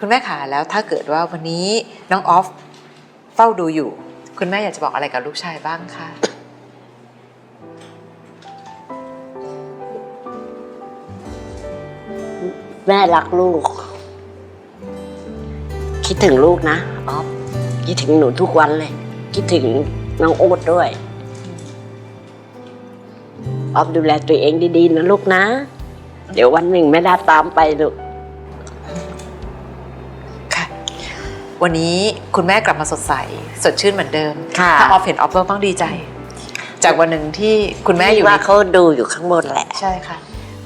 คุณแม่ขาแล้วถ้าเกิดว่าวันนี้น้องออฟเฝ้าดูอยู่ คุณแม่อยากจะบอกอะไรกับลูกชายบ้างคะแม่รักลูก คิดถึงลูกนะออฟคิดถึงหนูทุกวันเลย คิดถึงน้องโอ๊ตด้วยออฟดูแลตัวเองดีๆนะลูกนะ เดี๋ยววันหนึ่งแม่ดาตามไปลูก วันนี้คุณแม่กลับมาสดใส สดชื่นเหมือนเดิมค่ะ ถ้าออฟเห็นออฟก็ต้องดีใจ จากวันหนึ่งที่คุณแม่อยู่ว่าในเขาดูอยู่ข้างบนแหละ ใช่ค่ะ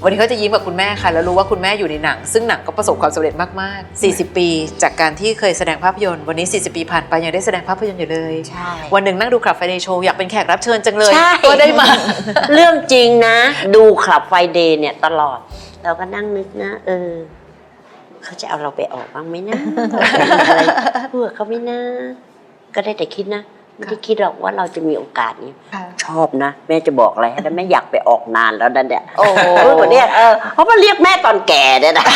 วันนี้เขาจะยิ้มกับคุณแม่ค่ะ แล้วรู้ว่าคุณแม่อยู่ในหนัง ซึ่งหนังก็ประสบความสำเร็จมาก ๆ 40 ปี จากการที่เคยแสดงภาพยนตร์วันนี้ 40 ปีผ่านไปยังได้แสดงภาพยนตร์อยู่เลย ใช่ วันหนึ่งนั่งดูคลับไฟเดย์โชว์อยากเป็นแขกรับเชิญจังเลยใช่ ก็ได้มา เรื่องจริงนะ ดูคลับไฟเดย์เนี่ยตลอด เราก็นั่งนึกนะ เออ เขาจะเอาเราไปออกบ้างไหมนะอะไรพูดกับเขาไหม่นะก็ได้แต่คิดนะไม่ได้คิดหรอกว่าเราจะมีโอกาสนี้ชอบนะแม่จะบอกอะไรให้นะแม่อยากไปออกนานแล้วนั่นเนี่ยโอ้โหเออวันเนี้ยเออเพราะมาเรียกแม่ตอนแก่เนี่ยนะ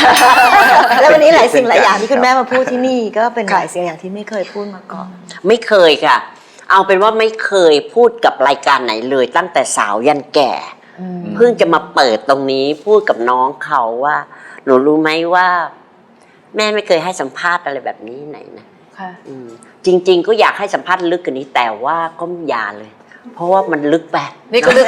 แล้ววันนี้หลายสิ่งหลายอย่างที่คุณแม่มาพูดที่นี่ก็เป็นหลายสิ่งอย่างที่ไม่เคยพูดมาก่อนไม่เคยค่ะ เอาเป็นว่าไม่เคยพูดกับรายการไหนเลย ตั้งแต่สาวยันแก่เพิ่งจะมาเปิดตรงนี้พูดกับน้องเขาว่า หนูรู้ไหมว่า แม่ไม่เคยให้สัมภาษณ์อะไรแบบนี้ไหนนะค่ะอืมจริง ๆ ก็อยากให้สัมภาษณ์ลึกกว่านี้แต่ว่าก็อย่าเลย เพราะว่ามันลึกไป นี่ก็ลึก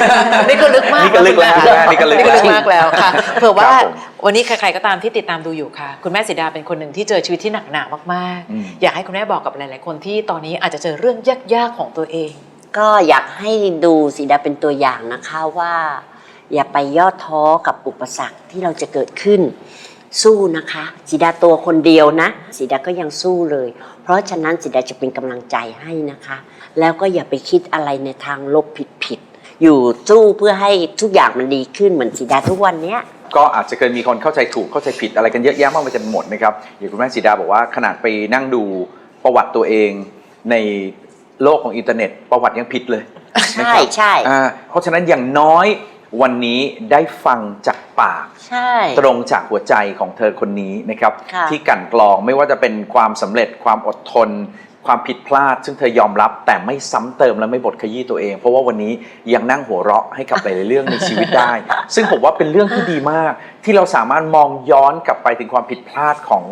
นี่ก็ลึกมากนี่ก็ลึกแล้วคุณม่นี่ก็ลึกนี่ก็ลึกมากแล้วค่ะเผื่อว่าครับผมวันนี้ใครๆก็ตามที่ติดตามดูอยู่ค่ะ คุณแม่สีดาเป็นคนหนึ่งที่เจอชีวิตที่หนักหนามากอืมๆอยากให้คุณแม่บอกกับหลายๆคนที่ตอนนี้อาจจะเจอเรื่องยากๆของตัวเอง ก็อยากให้ดูสีดาเป็นตัวอย่างนะคะว่า อย่าไปย่อท้อกับอุปสรรคที่เราจะเกิดขึ้น สู้นะคะสีดาตัวคนเดียวนะสีดาก็ยังสู้เลย เพราะฉะนั้นสีดาจะเป็นกำลังใจให้นะคะ แล้วก็อย่าไปคิดอะไรในทางลบผิดๆอยู่สู้เพื่อให้ทุกอย่างมันดีขึ้นเหมือนสีดาทุกวันเนี้ยก็อาจจะเคยมีคนเข้าใจถูกเข้าใจผิดอะไรกันเยอะแยะมากมายกันหมดนะครับอย่างคุณแม่สีดาบอกว่าขนาดไปนั่งดูประวัติตัวเองในโลกของอินเทอร์เน็ต ประวัติยังผิดเลยใช่นะครับใช่อ่าเพราะฉะนั้นอย่างน้อย วันนี้ได้ฟังจากปาก ใช่ ตรงจากหัวใจของเธอคนนี้นะครับ ค่ะ ที่กลั่นกรองไม่ว่าจะเป็นความสำเร็จความอดทน ความผิดพลาด ซึ่งเธอยอมรับ แต่ไม่ซ้ำเติมและไม่บดขยี้ตัวเอง เพราะว่าวันนี้ยังนั่งหัวเราะให้กับหลายๆเรื่องในชีวิตได้ ซึ่งผมว่าเป็นเรื่องที่ดีมาก ที่เราสามารถมองย้อนกลับไปถึงความผิดพลาดของ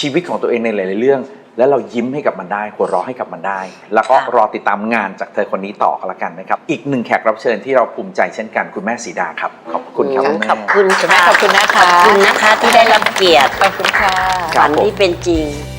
ชีวิตของตัวเองในหลาย ๆ เรื่อง แล้วเรายิ้มให้กับมันได้หัวเราะให้กับมันได้ แล้วก็ค่ะรอติดตามงานจากเธอคนนี้ต่อกันละกันนะครับ อีกหนึ่งแขกรับเชิญที่เราภูมิใจเช่นกันคุณแม่สีดาครับ ขอบคุณครับณแม่ขอบคุณคุณแม่ค่ะขอบคุณนะคะ ขอบคุณนะคะที่ได้รับเกียรติขอบคุณค่ะครัฝับนผมที่เป็นจริง